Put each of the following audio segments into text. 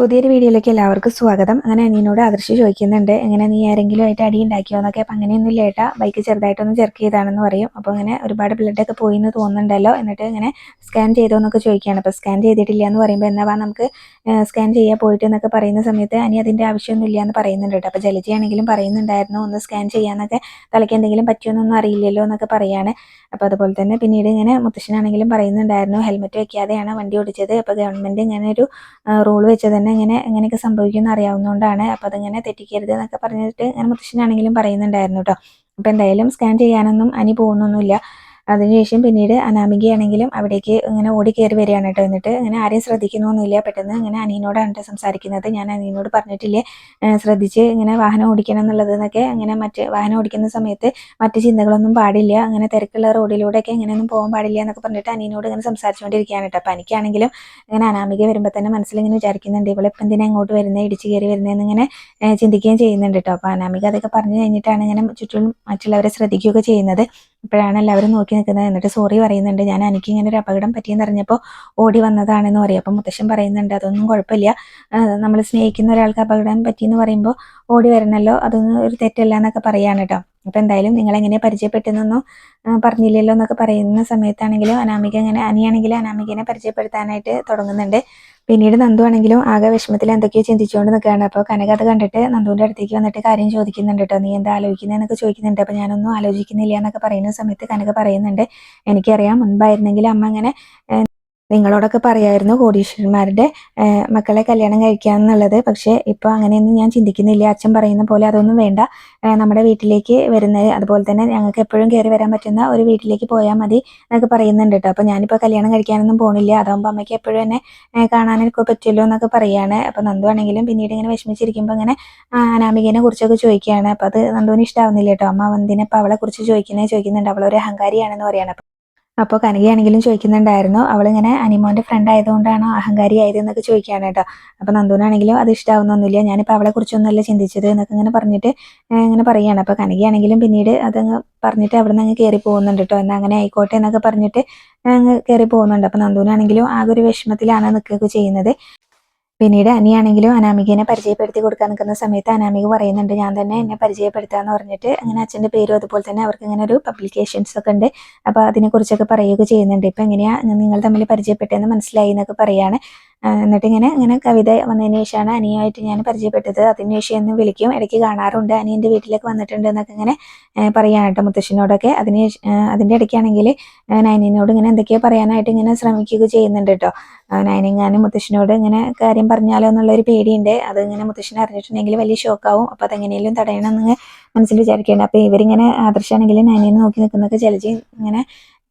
പുതിയൊരു വീഡിയോയിലേക്ക് എല്ലാവർക്കും സ്വാഗതം. അങ്ങനെ അനിയനോട് ആദർശ് ചോദിക്കുന്നുണ്ട് എങ്ങനെ നീ ആരെങ്കിലും ആയിട്ട് അടി ഉണ്ടാക്കിയോ? എന്നൊക്കെ. അപ്പം അങ്ങനെയൊന്നും ഇല്ല ഏട്ടാ. ബൈക്ക് ചെറുതായിട്ടൊന്ന് ചെർക്ക് ചെയ്താണെന്ന് പറയും. അപ്പോൾ അങ്ങനെ ഒരുപാട് ബ്ലഡൊക്കെ പോയി എന്ന് തോന്നുന്നുണ്ടല്ലോ. എന്നിട്ട് ഇങ്ങനെ സ്കാൻ ചെയ്തോ എന്നൊക്കെ ചോദിക്കുകയാണ്. അപ്പോൾ സ്കാൻ ചെയ്തിട്ടില്ല എന്ന് പറയുമ്പോൾ എന്നാ നമുക്ക് സ്കാൻ ചെയ്യാൻ പോയിട്ട് എന്നൊക്കെ പറയുന്ന സമയത്ത് അനി അതിന്റെ ആവശ്യമൊന്നും ഇല്ല എന്ന് പറയുന്നുണ്ട് കേട്ടോ. അപ്പോൾ ജലജയാണെങ്കിലും പറയുന്നുണ്ടായിരുന്നു ഒന്ന് സ്കാൻ ചെയ്യാന്നൊക്കെ. തലയ്ക്ക് എന്തെങ്കിലും പറ്റുമെന്നൊന്നും അറിയില്ലല്ലോ എന്നൊക്കെ പറയാണ്. അപ്പോൾ അതുപോലെ തന്നെ പിന്നീട് ഇങ്ങനെ മുത്തശ്ശനാണെങ്കിലും പറയുന്നുണ്ടായിരുന്നു ഹെൽമെറ്റ് വെക്കാതെയാണ് വണ്ടി ഓടിച്ചത്? അപ്പോൾ ഗവൺമെന്റ് ഇങ്ങനെ ഒരു റൂൾ വെച്ച് തന്നെ ഇങ്ങനെ ഇങ്ങനെയൊക്കെ സംഭവിക്കുമെന്ന് അറിയാവുന്നതുകൊണ്ടാണ് അപ്പോൾ അതിങ്ങനെ തെറ്റിക്കരുത് എന്നൊക്കെ പറഞ്ഞിട്ട് ഇങ്ങനെ മുത്തശ്ശനാണെങ്കിലും പറയുന്നുണ്ടായിരുന്നു കേട്ടോ. അപ്പോൾ എന്തായാലും സ്കാൻ ചെയ്യാനൊന്നും അനി പോകുന്നൊന്നുമില്ല. അതിനുശേഷം പിന്നീട് അനാമികയാണെങ്കിലും അവിടേക്ക് ഇങ്ങനെ ഓടി കയറി വരികയാണ് കേട്ടോ. എന്നിട്ട് അങ്ങനെ ആരെയും ശ്രദ്ധിക്കുന്നൊന്നുമില്ല. പെട്ടെന്ന് ഇങ്ങനെ അനിയനോടാണ് സംസാരിക്കുന്നത്. ഞാൻ അനിയനോട് പറഞ്ഞിട്ടില്ലേ ശ്രദ്ധിച്ച് ഇങ്ങനെ വാഹനം ഓടിക്കണം എന്നുള്ളത് എന്നൊക്കെ. അങ്ങനെ മറ്റ് വാഹനം ഓടിക്കുന്ന സമയത്ത് മറ്റ് ചിന്തകളൊന്നും പാടില്ല. അങ്ങനെ തിരക്കുള്ള റോഡിലൂടെയൊക്കെ ഇങ്ങനെയൊന്നും പോകാൻ പാടില്ല എന്നൊക്കെ പറഞ്ഞിട്ട് അനിയനോട് ഇങ്ങനെ സംസാരിച്ചുകൊണ്ടിരിക്കുകയാണ് കേട്ടോ. അപ്പം എനിക്കാണെങ്കിലും ഇങ്ങനെ അനാമിക വരുമ്പോൾ തന്നെ മനസ്സിലിങ്ങനെ വിചാരിക്കുന്നുണ്ട് ഇവളിപ്പം എന്തിനാ അങ്ങോട്ട് വരുന്നത് ഇടിച്ച് കയറി വരുന്നതെന്ന് ഇങ്ങനെ ചിന്തിക്കുകയും ചെയ്യുന്നുണ്ട് കേട്ടോ. അപ്പോൾ അനാമിക അതൊക്കെ പറഞ്ഞു കഴിഞ്ഞിട്ടാണ് ഇങ്ങനെ ചുറ്റും മറ്റുള്ളവരെ ശ്രദ്ധിക്കുകയൊക്കെ ചെയ്യുന്നത്. ഇപ്പോഴാണ് എല്ലാവരും നോക്കി നിൽക്കുന്നത്. എന്നിട്ട് സോറി പറയുന്നുണ്ട്. ഞാൻ എനിക്ക് ഇങ്ങനെ ഒരു അപകടം പറ്റിയെന്ന് അറിഞ്ഞപ്പോൾ ഓടി വന്നതാണെന്ന് പറയും. അപ്പം മുത്തശ്ശൻ പറയുന്നുണ്ട് അതൊന്നും കുഴപ്പമില്ല. നമ്മൾ സ്നേഹിക്കുന്ന ഒരാൾക്ക് അപകടം പറ്റിയെന്ന് പറയുമ്പോൾ ഓടി വരണമല്ലോ അതൊന്നും ഒരു തെറ്റല്ല എന്നൊക്കെ പറയാണ് കേട്ടോ അപ്പം എന്തായാലും നിങ്ങളെങ്ങനെ പരിചയപ്പെട്ടെന്നൊന്നും പറഞ്ഞില്ലല്ലോ എന്നൊക്കെ പറയുന്ന സമയത്താണെങ്കിലും അനാമിക ഇങ്ങനെ അനിയാണെങ്കിലും അനാമികനെ പരിചയപ്പെടുത്താനായിട്ട് തുടങ്ങുന്നുണ്ട്. പിന്നീട് നന്ദു ആണെങ്കിലും ആകെ വിഷമത്തിൽ എന്തൊക്കെയോ ചിന്തിച്ചുകൊണ്ട് നിൽക്കുകയാണ്. അപ്പോൾ കനക അത് കണ്ടിട്ട് നന്ദുവിന്റെ അടുത്തേക്ക് വന്നിട്ട് കാര്യം ചോദിക്കുന്നുണ്ട് കേട്ടോ. നീ എന്താ ആലോചിക്കുന്നതെന്നൊക്കെ ചോദിക്കുന്നുണ്ട്. അപ്പോൾ ഞാനൊന്നും ആലോചിക്കുന്നില്ല എന്നൊക്കെ പറയുന്ന സമയത്ത് കനക പറയുന്നുണ്ട്. എനിക്കറിയാം മുൻപായിരുന്നെങ്കിൽ അമ്മ അങ്ങനെ നിങ്ങളോടൊക്കെ പറയായിരുന്നു കോടീശ്വരന്മാരുടെ മക്കളെ കല്യാണം കഴിക്കുക എന്നുള്ളത്. പക്ഷേ ഇപ്പോൾ അങ്ങനെയൊന്നും ഞാൻ ചിന്തിക്കുന്നില്ല. അച്ഛൻ പറയുന്ന പോലെ അതൊന്നും വേണ്ട. നമ്മുടെ വീട്ടിലേക്ക് വരുന്നത്. അതുപോലെ തന്നെ ഞങ്ങൾക്ക് എപ്പോഴും കയറി വരാൻ പറ്റുന്ന ഒരു വീട്ടിലേക്ക് പോയാൽ മതി എന്നൊക്കെ പറയുന്നുണ്ട് കേട്ടോ. അപ്പോൾ ഞാനിപ്പോൾ കല്യാണം കഴിക്കാനൊന്നും പോണില്ല. അതാകുമ്പോൾ അമ്മയ്ക്ക് എപ്പോഴും എന്നെ കാണാനൊക്കെ പറ്റുമല്ലോ എന്നൊക്കെ പറയുകയാണ്. അപ്പോൾ നന്ദു ആണെങ്കിലും പിന്നീട് ഇങ്ങനെ വിഷമിച്ചിരിക്കുമ്പോൾ അങ്ങനെ അനാമികനെ കുറിച്ചൊക്കെ ചോദിക്കുകയാണ്. അപ്പോൾ അത് നന്ദുവിന് ഇഷ്ടമാവുന്നില്ല കേട്ടോ. അമ്മ അപ്പോൾ അവളെ കുറിച്ച് ചോദിക്കുന്നത് ചോദിക്കുന്നുണ്ട്. അവളൊരു അഹങ്കാരിയാണെന്ന് പറയാണ് അപ്പോൾ കനകയാണെങ്കിലും ചോദിക്കുന്നുണ്ടായിരുന്നു. അവളിങ്ങനെ അനിമോന്റെ ഫ്രണ്ട് ആയതുകൊണ്ടാണോ അഹങ്കാരി ആയതെന്നൊക്കെ ചോദിക്കുകയാണ് കേട്ടോ. അപ്പോൾ നന്ദുനാണെങ്കിലും അത് ഇഷ്ടമാവുന്നൊന്നുമില്ല ഞാനിപ്പോൾ അവളെ കുറിച്ചൊന്നുമല്ല ചിന്തിച്ചത് എന്നൊക്കെ ഇങ്ങനെ പറഞ്ഞിട്ട് ഇങ്ങനെ പറയുകയാണ് അപ്പോൾ കനകയാണെങ്കിലും പിന്നീട് അതങ്ങ് പറഞ്ഞിട്ട് അവിടെ നിന്ന് അങ്ങ് കയറി പോകുന്നുണ്ട് കേട്ടോ. എന്നാൽ അങ്ങനെ ആയിക്കോട്ടെ എന്നൊക്കെ പറഞ്ഞിട്ട് അങ്ങ് കയറി പോകുന്നുണ്ട്. അപ്പോൾ നന്ദുനാണെങ്കിലും ആകെ ഒരു വിഷമത്തിലാണ് നിൽക്കുകയൊക്കെ ചെയ്യുന്നത്. പിന്നീട് അനിയാണെങ്കിലും അനാമികനെ പരിചയപ്പെടുത്തി കൊടുക്കാൻ നിൽക്കുന്ന സമയത്ത് അനാമിക പറയുന്നുണ്ട് ഞാൻ തന്നെ എന്നെ പരിചയപ്പെടുത്താന്ന് പറഞ്ഞിട്ട് അങ്ങനെ അച്ഛന്റെ പേരും അതുപോലെ തന്നെ അവർക്ക് ഇങ്ങനെ ഒരു പബ്ലിക്കേഷൻസ് ഒക്കെ ഉണ്ട്. അപ്പോൾ അതിനെക്കുറിച്ചൊക്കെ പറയുകയൊക്കെ ചെയ്യുന്നുണ്ട്. ഇപ്പം എങ്ങനെയാണ് നിങ്ങൾ തമ്മിൽ പരിചയപ്പെട്ടതെന്ന് മനസ്സിലായി എന്നൊക്കെ പറയാണ്. എന്നിട്ട് ഇങ്ങനെ ഇങ്ങനെ കവിത വന്നതിന് ശേഷമാണ് അനിയായിട്ട് ഞാൻ പരിചയപ്പെട്ടത്. അതിന് ശേഷം എന്ന് വിളിക്കും. ഇടയ്ക്ക് കാണാറുണ്ട്. അനി എന്റെ വീട്ടിലേക്ക് വന്നിട്ടുണ്ട് എന്നൊക്കെ ഇങ്ങനെ പറയാനായിട്ട് മുത്തശ്ശനോടൊക്കെ. അതിന് അതിന്റെ ഇടയ്ക്കാണെങ്കിൽ നയനിനോട് ഇങ്ങനെ എന്തൊക്കെയോ പറയാനായിട്ട് ഇങ്ങനെ ശ്രമിക്കുക ചെയ്യുന്നുണ്ട് കേട്ടോ. നയനിങ്ങാനും മുത്തശ്ശനോട് ഇങ്ങനെ കാര്യം പറഞ്ഞാലോ എന്നുള്ളൊരു പേടിയുണ്ട്. അത് ഇങ്ങനെ മുത്തശ്ശൻ അറിഞ്ഞിട്ടുണ്ടെങ്കിൽ വലിയ ഷോക്കാവും. അപ്പോൾ അതെങ്ങനെയും തടയണം എന്ന് മനസ്സിൽ വിചാരിക്കേണ്ട. അപ്പോൾ ഇവരിങ്ങനെ ആദർശമാണെങ്കിൽ നയനിനെ നോക്കി നിൽക്കുന്നൊക്കെ ചിലജി ഇങ്ങനെ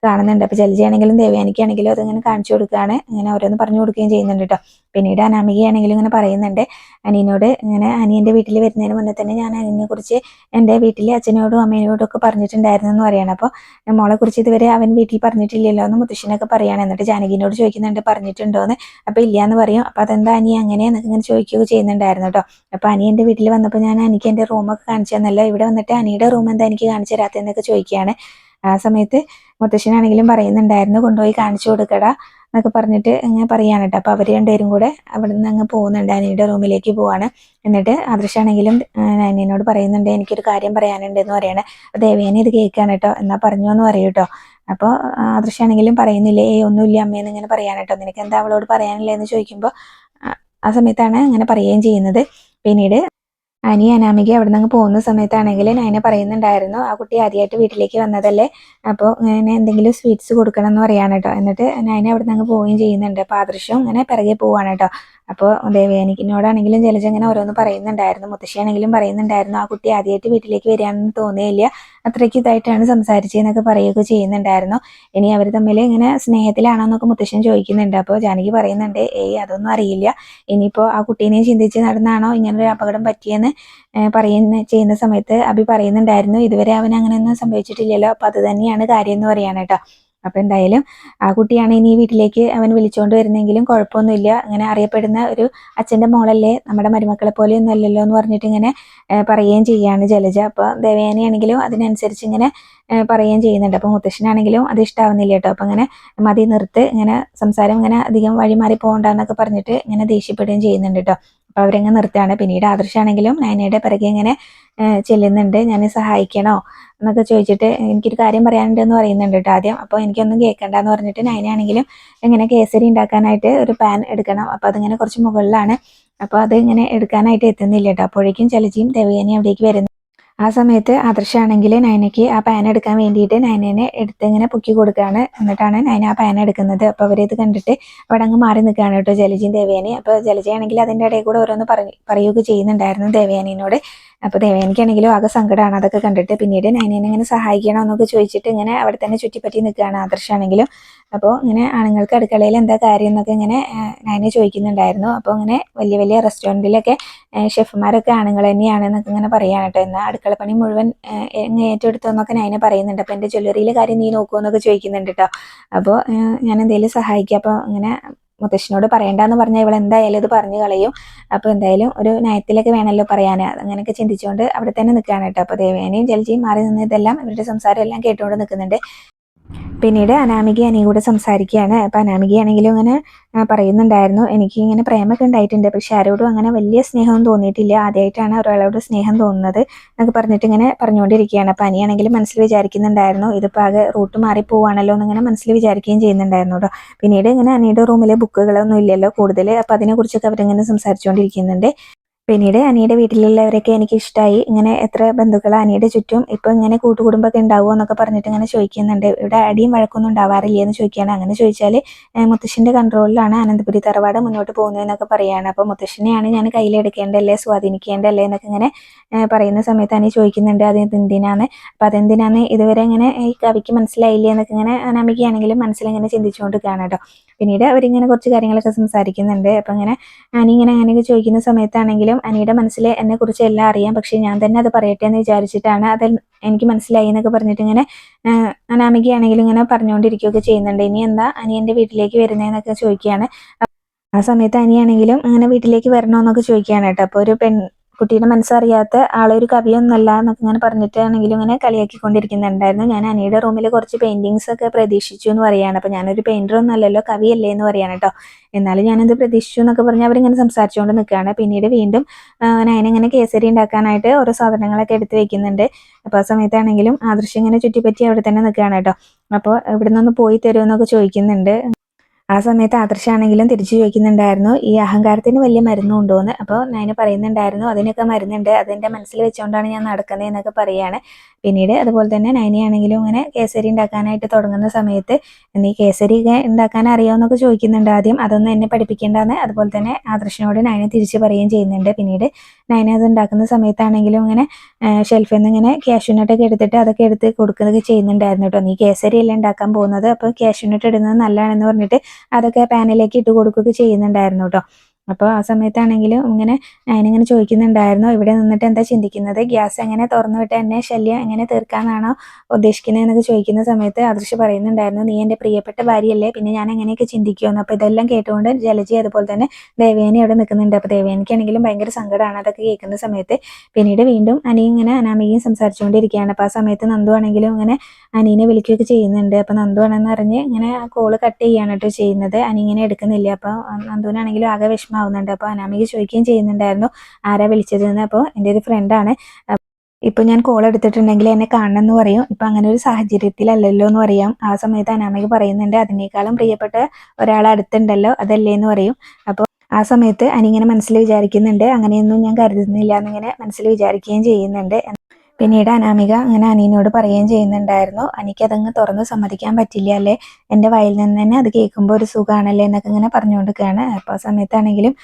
കാണുന്നുണ്ട്. അപ്പോൾ ജലജയാണെങ്കിലും ദേവയാനിക്കാണെങ്കിലും അതിങ്ങനെ കാണിച്ചു കൊടുക്കുകയാണ്. ഇങ്ങനെ ഓരോന്ന് പറഞ്ഞു കൊടുക്കുകയും ചെയ്യുന്നുണ്ട് കേട്ടോ പിന്നീട് അനാമികയാണെങ്കിലും ഇങ്ങനെ പറയുന്നുണ്ട്. അനിയനോട് ഇങ്ങനെ അനിയന്റെ വീട്ടിൽ വരുന്നതിന് മുന്നേ തന്നെ ഞാൻ അനിയനെ കുറിച്ച് എന്റെ വീട്ടിലെ അച്ഛനോടും അമ്മയോടും ഒക്കെ പറഞ്ഞിട്ടുണ്ടായിരുന്നു എന്ന് പറയണം. അപ്പോൾ മോളെ കുറിച്ച് ഇതുവരെ അവൻ വീട്ടിൽ പറഞ്ഞിട്ടില്ലല്ലോ എന്ന് മുത്തശ്ശനൊക്കെ പറയുകയാണ് എന്നിട്ട് ജാനകിനോട് ചോദിക്കുന്നുണ്ട് പറഞ്ഞിട്ടുണ്ടോ എന്ന് അപ്പോൾ ഇല്ല എന്ന് പറയും. അപ്പോൾ അതെന്താ അനി അങ്ങനെ എന്നൊക്കെ ഇങ്ങനെ ചോദിക്കുകയൊക്കെ ചെയ്യുന്നുണ്ടായിരുന്നു കേട്ടോ അപ്പോൾ അനി എന്റെ വീട്ടിൽ വന്നപ്പോൾ ഞാൻ അനിക്ക് എന്റെ റൂമൊക്കെ കാണിച്ചു തന്നല്ലോ. ഇവിടെ വന്നിട്ട് അനിയുടെ റൂം എന്താ എനിക്ക് കാണിച്ചു തരാത്തതെന്നൊക്കെ ചോദിക്കുകയാണ്. ആ സമയത്ത് മുത്തശ്ശനാണെങ്കിലും പറയുന്നുണ്ടായിരുന്നു കൊണ്ടുപോയി കാണിച്ചു കൊടുക്കടാ എന്നൊക്കെ പറഞ്ഞിട്ട് ഇങ്ങനെ പറയാണ് കേട്ടോ. അപ്പോൾ അവർ രണ്ടുപേരും കൂടെ അവിടെ നിന്ന് അങ്ങ് പോകുന്നുണ്ട്. അനിയുടെ റൂമിലേക്ക് പോവാണ്. എന്നിട്ട് ആദർശാണെങ്കിലും അനിയനോട് പറയുന്നുണ്ട് എനിക്കൊരു കാര്യം പറയാനുണ്ട് എന്ന് പറയണേ. അപ്പോൾ ദേവേനെ ഇത് കേൾക്കുകയാണ് കേട്ടോ. എന്നാൽ പറഞ്ഞു എന്ന് പറയൂ കേട്ടോ. അപ്പോൾ ആദർശാണെങ്കിലും പറയുന്നില്ലേ ഏ ഒന്നുമില്ല അമ്മയെന്ന് ഇങ്ങനെ പറയാൻ കേട്ടോ. നിനക്ക് എന്താ അവളോട് പറയാനില്ലേ എന്ന് ചോദിക്കുമ്പോൾ ആ സമയത്താണ് അങ്ങനെ പറയുകയും ചെയ്യുന്നത്. പിന്നീട് അനി അനാമിക അവിടെ നിന്ന് പോകുന്ന സമയത്താണെങ്കിൽ നയന പറയുന്നുണ്ടായിരുന്നു ആ കുട്ടി ആദ്യമായിട്ട് വീട്ടിലേക്ക് വന്നതല്ലേ? അപ്പോൾ ഇങ്ങനെ എന്തെങ്കിലും സ്വീറ്റ്സ് കൊടുക്കണം എന്ന് പറയാണ് കേട്ടോ എന്നിട്ട് നയന അവിടെ നിന്ന് പോവുകയും ചെയ്യുന്നുണ്ട്. അപ്പോൾ ആദർശം ഇങ്ങനെ പിറകെ പോവാണ് കേട്ടോ അപ്പോൾ ദേവയാനിക്കിനോടാണെങ്കിലും ജലജ ഇങ്ങനെ ഓരോന്ന് പറയുന്നുണ്ടായിരുന്നു മുത്തശ്ശിയാണെങ്കിലും പറയുന്നുണ്ടായിരുന്നു ആ കുട്ടി ആദ്യമായിട്ട് വീട്ടിലേക്ക് വരികയാണെന്ന് തോന്നിയില്ല. അത്രയ്ക്ക് ഇതായിട്ടാണ് സംസാരിച്ചതെന്നൊക്കെ പറയുകയൊക്കെ ചെയ്യുന്നുണ്ടായിരുന്നു. ഇനി അവർ തമ്മിൽ ഇങ്ങനെ സ്നേഹത്തിലാണോ എന്നൊക്കെ മുത്തശ്ശൻ ചോദിക്കുന്നുണ്ട്. അപ്പോൾ ജാനകി പറയുന്നുണ്ട് ഏയ് അതൊന്നും അറിയില്ല. ഇനിയിപ്പോൾ ആ കുട്ടീനെ ചിന്തിച്ച് നടന്നാണോ ഇങ്ങനൊരു അപകടം പറ്റിയെന്ന് പറയുന്ന ചെയ്യുന്ന സമയത്ത് അഭി പറയുന്നുണ്ടായിരുന്നു ഇതുവരെ അവൻ അങ്ങനെയൊന്നും സംഭവിച്ചിട്ടില്ലല്ലോ. അപ്പോൾ അത് തന്നെയാണ് കാര്യം എന്ന് കേട്ടോ. അപ്പോൾ എന്തായാലും ആ കുട്ടിയാണ് ഇനി വീട്ടിലേക്ക് അവൻ വിളിച്ചുകൊണ്ട് വരുന്നെങ്കിലും കുഴപ്പമൊന്നുമില്ല. അങ്ങനെ അറിയപ്പെടുന്ന ഒരു അച്ഛന്റെ മോളല്ലേ നമ്മുടെ മരുമക്കളെ പോലെയൊന്നും അല്ലല്ലോ എന്ന് പറഞ്ഞിട്ട് ഇങ്ങനെ പറയുകയും ചെയ്യുകയാണ് ജലജ. അപ്പോൾ ദേവയാനിയാണെങ്കിലും അതിനനുസരിച്ച് ഇങ്ങനെ പറയുകയും ചെയ്യുന്നുണ്ട്. അപ്പോൾ മുത്തശ്ശനാണെങ്കിലും അത് ഇഷ്ടാവുന്നില്ല കേട്ടോ. അപ്പോൾ അങ്ങനെ മതി നിർത്ത്. ഇങ്ങനെ സംസാരം ഇങ്ങനെ അധികം വഴിമാറി പോകണ്ടെന്നൊക്കെ പറഞ്ഞിട്ട് ഇങ്ങനെ ദേഷ്യപ്പെടുകയും ചെയ്യുന്നുണ്ട് കേട്ടോ. അപ്പോൾ അവരങ്ങ് നിർത്തുകയാണ്. പിന്നീട് ആദർശാണെങ്കിലും നയനയുടെ പിറകെ ഇങ്ങനെ ചെല്ലുന്നുണ്ട്. ഞാൻ സഹായിക്കണോ എന്നൊക്കെ ചോദിച്ചിട്ട് എനിക്കൊരു കാര്യം പറയാനുണ്ട് എന്ന് പറയുന്നുണ്ട് കേട്ടോ ആദ്യം. അപ്പോൾ എനിക്കൊന്നും കേൾക്കണ്ടെന്ന് പറഞ്ഞിട്ട് നയനാണെങ്കിലും ഇങ്ങനെ കേസരി ഉണ്ടാക്കാനായിട്ട് ഒരു പാൻ എടുക്കണം. അപ്പോൾ അതിങ്ങനെ കുറച്ച് മുകളിലാണ്. അപ്പോൾ അത് ഇങ്ങനെ എടുക്കാനായിട്ട് എത്തുന്നില്ല കേട്ടോ. അപ്പോഴേക്കും ചലജിയും ദേവയാനി അവിടേക്ക് വരുന്നു. ആ സമയത്ത് ആദർശാണെങ്കിൽ നയനയ്ക്ക് ആ പാൻ എടുക്കാൻ വേണ്ടിയിട്ട് നയനനെ എടുത്ത് ഇങ്ങനെ പൊക്കി കൊടുക്കുകയാണ്. എന്നിട്ടാണ് നയന ആ പാൻ എടുക്കുന്നത്. അപ്പോൾ അവരിത് കണ്ടിട്ട് അവിടെ അങ്ങ് മാറി നിൽക്കുകയാണ് കേട്ടോ ജലജിയും ദേവയാനി. അപ്പോൾ ജലജയാണെങ്കിൽ അതിന്റെ ഇടയിൽ കൂടെ ഓരോന്ന് പറയുക ചെയ്യുന്നുണ്ടായിരുന്നു ദേവയാനിനോട്. അപ്പോൾ ദേവേനക്കാണെങ്കിലും ആകെ സങ്കടമാണ് അതൊക്കെ കണ്ടിട്ട് പിന്നീട് നൈനേനെ ഇങ്ങനെ സഹായിക്കണം എന്നൊക്കെ ചോദിച്ചിട്ട് ഇങ്ങനെ അവിടെ തന്നെ ചുറ്റിപ്പറ്റി നിൽക്കുകയാണ് ആദർശാണെങ്കിലും. അപ്പോൾ ഇങ്ങനെ ആണുങ്ങൾക്ക് അടുക്കളയിൽ എന്താ കാര്യം എന്നൊക്കെ ഇങ്ങനെ നൈന ചോദിക്കുന്നുണ്ടായിരുന്നു. അപ്പോൾ ഇങ്ങനെ വലിയ വലിയ റെസ്റ്റോറന്റിലൊക്കെ ഷെഫ്മാരൊക്കെ ആണുങ്ങൾ തന്നെയാണ് എന്നൊക്കെ ഇങ്ങനെ പറയാൻ കേട്ടോ. എന്നാൽ അടുക്കളപ്പണി മുഴുവൻ ഏറ്റെടുത്തെന്നൊക്കെ എന്നൊക്കെ നയന പറയുന്നുണ്ട്. അപ്പോൾ എന്റെ ജ്വല്ലറിയിലെ കാര്യം നീ നോക്കുമെന്നൊക്കെ ചോദിക്കുന്നുണ്ട് കേട്ടോ. അപ്പോൾ ഞാൻ എന്തെങ്കിലും സഹായിക്കാം. അപ്പോൾ ഇങ്ങനെ മുത്തശ്ശനോട് പറയണ്ടെന്ന് പറഞ്ഞാൽ ഇവൾ എന്തായാലും ഇത് പറഞ്ഞു കളയും. അപ്പോൾ എന്തായാലും ഒരു നയത്തിലൊക്കെ വേണമല്ലോ പറയാൻ അങ്ങനെയൊക്കെ ചിന്തിച്ചുകൊണ്ട് അവിടെ തന്നെ നിൽക്കുകയാണ് കേട്ടോ. അപ്പോൾ ദേവേനയും ജലജിയും മാറി നിന്ന് ഇതെല്ലാം ഇവരുടെ സംസാരം എല്ലാം കേട്ടുകൊണ്ട് നിൽക്കുന്നുണ്ട് പിന്നീട് അനാമിക അനിയും കൂടെ സംസാരിക്കുകയാണ്. അപ്പം അനാമികയാണെങ്കിലും അങ്ങനെ പറയുന്നുണ്ടായിരുന്നു. എനിക്ക് ഇങ്ങനെ പ്രേമൊക്കെ ഉണ്ടായിട്ടുണ്ട്. പക്ഷെ ആരോടും അങ്ങനെ വലിയ സ്നേഹം തോന്നിയിട്ടില്ല. ആദ്യമായിട്ടാണ് ഒരാളോട് സ്നേഹം തോന്നുന്നത് എന്നൊക്കെ പറഞ്ഞിട്ട് ഇങ്ങനെ പറഞ്ഞുകൊണ്ടിരിക്കുകയാണ്. അപ്പം അനിയാണെങ്കിലും മനസ്സിൽ വിചാരിക്കുന്നുണ്ടായിരുന്നു ഇതിപ്പോൾ ആകെ റൂട്ട് മാറി പോവാണല്ലോ എന്നിങ്ങനെ മനസ്സിൽ വിചാരിക്കുകയും ചെയ്യുന്നുണ്ടായിരുന്നു കേട്ടോ. പിന്നീട് ഇങ്ങനെ അനിയുടെ റൂമിലെ ബുക്കുകളൊന്നും ഇല്ലല്ലോ കൂടുതൽ അപ്പം അതിനെക്കുറിച്ചൊക്കെ അവരിങ്ങനെ സംസാരിച്ചുകൊണ്ടിരിക്കുന്നുണ്ട്. പിന്നീട് അനിയുടെ വീട്ടിലുള്ളവരൊക്കെ എനിക്ക് ഇഷ്ടമായി ഇങ്ങനെ എത്ര ബന്ധുക്കൾ അനിയുടെ ചുറ്റും ഇപ്പൊ ഇങ്ങനെ കൂട്ടുകുടുംബമൊക്കെ ഉണ്ടാവുമോ എന്നൊക്കെ പറഞ്ഞിട്ട് ഇങ്ങനെ ചോദിക്കുന്നുണ്ട്. ഇവിടെ അടിയും വഴക്കൊന്നും ഉണ്ടാവാറില്ല എന്ന് ചോദിക്കുകയാണ്. അങ്ങനെ ചോദിച്ചാൽ മുത്തശ്ശിന്റെ കൺട്രോളിലാണ് അനന്തപുരി തറവാട് മുന്നോട്ട് പോകുന്നതെന്നൊക്കെ പറയുകയാണ് അപ്പോൾ മുത്തശ്ശിനെയാണ് ഞാൻ കയ്യിലെടുക്കേണ്ടല്ലേ സ്വാധീനിക്കേണ്ടല്ലേ എന്നൊക്കെ ഇങ്ങനെ പറയുന്ന സമയത്ത് അനി ചോദിക്കുന്നുണ്ട് അത് എന്തിനാണ് അപ്പം അതെന്തിനാന്ന് ഇതുവരെ ഇങ്ങനെ ഈ കവിക്ക് മനസ്സിലായില്ലേ എന്നൊക്കെ ഇങ്ങനെ അനാമികയാണെങ്കിലും മനസ്സിലിങ്ങനെ ചിന്തിച്ചുകൊണ്ട് കാണാം കേട്ടോ. പിന്നീട് അവരിങ്ങനെ കുറച്ച് കാര്യങ്ങളൊക്കെ സംസാരിക്കുന്നുണ്ട്. അപ്പം അങ്ങനെ അനി ഇങ്ങനെ അങ്ങനെയൊക്കെ ചോദിക്കുന്ന സമയത്താണെങ്കിലും അനിയുടെ മനസ്സിൽ കുറിച്ച് എല്ലാം അറിയാം. പക്ഷേ ഞാൻ തന്നെ അത് പറയട്ടെ എന്ന് വിചാരിച്ചിട്ടാണ് അത് എനിക്ക് മനസ്സിലായി എന്നൊക്കെ പറഞ്ഞിട്ട് ഇങ്ങനെ അനാമികയാണെങ്കിലും ഇങ്ങനെ പറഞ്ഞുകൊണ്ടിരിക്കുകയൊക്കെ ചെയ്യുന്നുണ്ട്. ഇനി എന്താ അനി എന്റെ വീട്ടിലേക്ക് വരുന്നതെന്നൊക്കെ ചോദിക്കുകയാണ്. ആ സമയത്ത് അനിയാണെങ്കിലും അങ്ങനെ വീട്ടിലേക്ക് വരണമെന്നൊക്കെ ചോദിക്കുകയാണ് കേട്ടോ. അപ്പോൾ ഒരു പെൺ കുട്ടിയുടെ മനസ്സറിയാത്ത ആളൊരു കവിയൊന്നല്ല എന്നൊക്കെ ഇങ്ങനെ പറഞ്ഞിട്ടാണെങ്കിലും ഇങ്ങനെ കളിയാക്കിക്കൊണ്ടിരിക്കുന്നുണ്ടായിരുന്നു. ഞാൻ അനിയുടെ റൂമിൽ കുറച്ച് പെയിന്റിങ്സ് ഒക്കെ പ്രതീക്ഷിച്ചു എന്ന് പറയാണ്. അപ്പോൾ ഞാനൊരു പെയിന്റർ ഒന്നും അല്ലല്ലോ കവിയല്ലേ എന്ന് പറയാണ് കേട്ടോ എന്നാലും ഞാനത് പ്രതീക്ഷിച്ചു എന്നൊക്കെ പറഞ്ഞ് അവരിങ്ങനെ സംസാരിച്ചുകൊണ്ട് നിൽക്കുകയാണ് പിന്നീട് വീണ്ടും ഞാനിങ്ങനെ കേസരി ഉണ്ടാക്കാനായിട്ട് ഓരോ സാധനങ്ങളൊക്കെ എടുത്ത് വെക്കുന്നുണ്ട്. അപ്പോൾ ആ സമയത്താണെങ്കിലും ആദർശം ഇങ്ങനെ ചുറ്റിപ്പറ്റി അവിടെ തന്നെ നിൽക്കുകയാണ് കേട്ടോ അപ്പോൾ ഇവിടെ നിന്ന് പോയി തരുമെന്നൊക്കെ ചോദിക്കുന്നുണ്ട്. ആ സമയത്ത് ആദർശാണെങ്കിലും തിരിച്ചു ചോദിക്കുന്നുണ്ടായിരുന്നു ഈ അഹങ്കാരത്തിന് വലിയ മരുന്നുണ്ടോ എന്ന് അപ്പോൾ ഞാൻ പറയുന്നുണ്ടായിരുന്നു അതിനൊക്കെ മരുന്നുണ്ട് അതെന്റെ മനസ്സിൽ വെച്ചുകൊണ്ടാണ് ഞാൻ നടക്കുന്നത് എന്നൊക്കെ പറയുകയാണ് പിന്നീട് അതുപോലെ തന്നെ നൈനയാണെങ്കിലും ഇങ്ങനെ കേസരി ഉണ്ടാക്കാനായിട്ട് തുടങ്ങുന്ന സമയത്ത് നീ കേസരി ഉണ്ടാക്കാൻ അറിയാമെന്നൊക്കെ ചോദിക്കുന്നുണ്ട് ആദ്യം. അതൊന്നും എന്നെ പഠിപ്പിക്കേണ്ടെന്ന്. അതുപോലെ തന്നെ ആദർശനോട് നൈന തിരിച്ചു പറയുകയും ചെയ്യുന്നുണ്ട്. പിന്നീട് നൈന അത് ഉണ്ടാക്കുന്ന സമയത്താണെങ്കിലും ഇങ്ങനെ ഷെൽഫിൽ നിന്ന് ഇങ്ങനെ ക്യാഷ്യൂനട്ടൊക്കെ എടുത്തിട്ട് അതൊക്കെ എടുത്ത് കൊടുക്കുകയൊക്കെ ചെയ്യുന്നുണ്ടായിരുന്നു കേട്ടോ. നീ കേസരി അല്ലേ ഉണ്ടാക്കാൻ പോകുന്നത്? അപ്പോൾ ക്യാഷ്യൂനട്ട് ഇടുന്നത് നല്ലതാണെന്ന് പറഞ്ഞിട്ട് അതൊക്കെ പാനിലേക്ക് ഇട്ട് കൊടുക്കുകയൊക്കെ ചെയ്യുന്നുണ്ടായിരുന്നു കേട്ടോ. അപ്പോൾ ആ സമയത്താണെങ്കിലും ഇങ്ങനെ ഞാനിങ്ങനെ ചോദിക്കുന്നുണ്ടായിരുന്നു ഇവിടെ നിന്നിട്ട് എന്താ ചിന്തിക്കുന്നത്? ഗ്യാസ് എങ്ങനെ തുറന്നു വിട്ട് എന്നെ ശല്യം എങ്ങനെ തീർക്കാനാണോ ഉദ്ദേശിക്കുന്നത് എന്നൊക്കെ ചോദിക്കുന്ന സമയത്ത് അദൃശ്യ പറയുന്നുണ്ടായിരുന്നു നീ എന്റെ പ്രിയപ്പെട്ട ഭാര്യയല്ലേ പിന്നെ ഞാൻ എങ്ങനെയൊക്കെ ചിന്തിക്കുമെന്ന്? അപ്പോൾ ഇതെല്ലാം കേട്ടുകൊണ്ട് ജലജി അതുപോലെ തന്നെ ദേവേനി അവിടെ നിൽക്കുന്നുണ്ട്. അപ്പോൾ ദേവേനിക്കാണെങ്കിലും ഭയങ്കര സങ്കടമാണ് അതൊക്കെ കേൾക്കുന്ന സമയത്ത്. പിന്നീട് വീണ്ടും അനി ഇങ്ങനെ അനാമികയും സംസാരിച്ചുകൊണ്ടിരിക്കുകയാണ്. അപ്പോൾ ആ സമയത്ത് നന്ദു ആണെങ്കിലും ഇങ്ങനെ അനീനെ വിളിക്കുകയൊക്കെ ചെയ്യുന്നുണ്ട്. അപ്പോൾ നന്ദു ആണെന്ന് അറിഞ്ഞ് ഇങ്ങനെ കോൾ കട്ട് ചെയ്യാണ് കേട്ടോ ചെയ്യുന്നത്. അനി ഇങ്ങനെ എടുക്കുന്നില്ല. അപ്പോൾ നന്ദുവിനാണെങ്കിലും ആകെ വിഷമം ആവുന്നുണ്ട്. അപ്പോൾ അനാമിക ചോദിക്കുകയും ചെയ്യുന്നുണ്ടായിരുന്നു ആരാ വിളിച്ചതെന്ന്? അപ്പോൾ എന്റെ ഒരു ഫ്രണ്ടാണ് ഇപ്പൊ ഞാൻ കോൾ എടുത്തിട്ടുണ്ടെങ്കിൽ എന്നെ കാണണം എന്ന് പറയും. ഇപ്പൊ അങ്ങനെ ഒരു സാഹചര്യത്തിലല്ലല്ലോ എന്ന് പറയാം. ആ സമയത്ത് അനാമിക പറയുന്നുണ്ട് അതിനേക്കാളും പ്രിയപ്പെട്ട ഒരാൾ അടുത്തുണ്ടല്ലോ അതല്ലേ എന്ന് പറയും. അപ്പോൾ ആ സമയത്ത് അനിങ്ങനെ മനസ്സിൽ വിചാരിക്കുന്നുണ്ട്. അങ്ങനെയൊന്നും ഞാൻ കരുതുന്നില്ല എന്നിങ്ങനെ മനസ്സിൽ വിചാരിക്കുകയും ചെയ്യുന്നുണ്ട്. പിന്നീട് അനാമിക അങ്ങനെ അനീനോട് പറയുകയും ചെയ്യുന്നുണ്ടായിരുന്നു. അനിക്ക് അതങ്ങ് തുറന്ന് സമ്മതിക്കാൻ പറ്റില്ല അല്ലേ? എന്റെ വയലിൽ നിന്ന് തന്നെ അത് കേൾക്കുമ്പോൾ ഒരു സുഖമാണല്ലേ എന്നൊക്കെ ഇങ്ങനെ പറഞ്ഞുകൊണ്ടിരിക്കുകയാണ്. അപ്പോൾ ആ സമയത്താണെങ്കിലും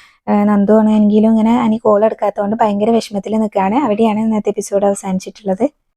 നന്ദു ആണെങ്കിലും ഇങ്ങനെ അനി കോൾ എടുക്കാത്തതുകൊണ്ട് ഭയങ്കര വിഷമത്തിൽ നിൽക്കുകയാണ്. അവിടെയാണ് ഇന്നത്തെ എപ്പിസോഡ് അവസാനിച്ചിട്ടുള്ളത്.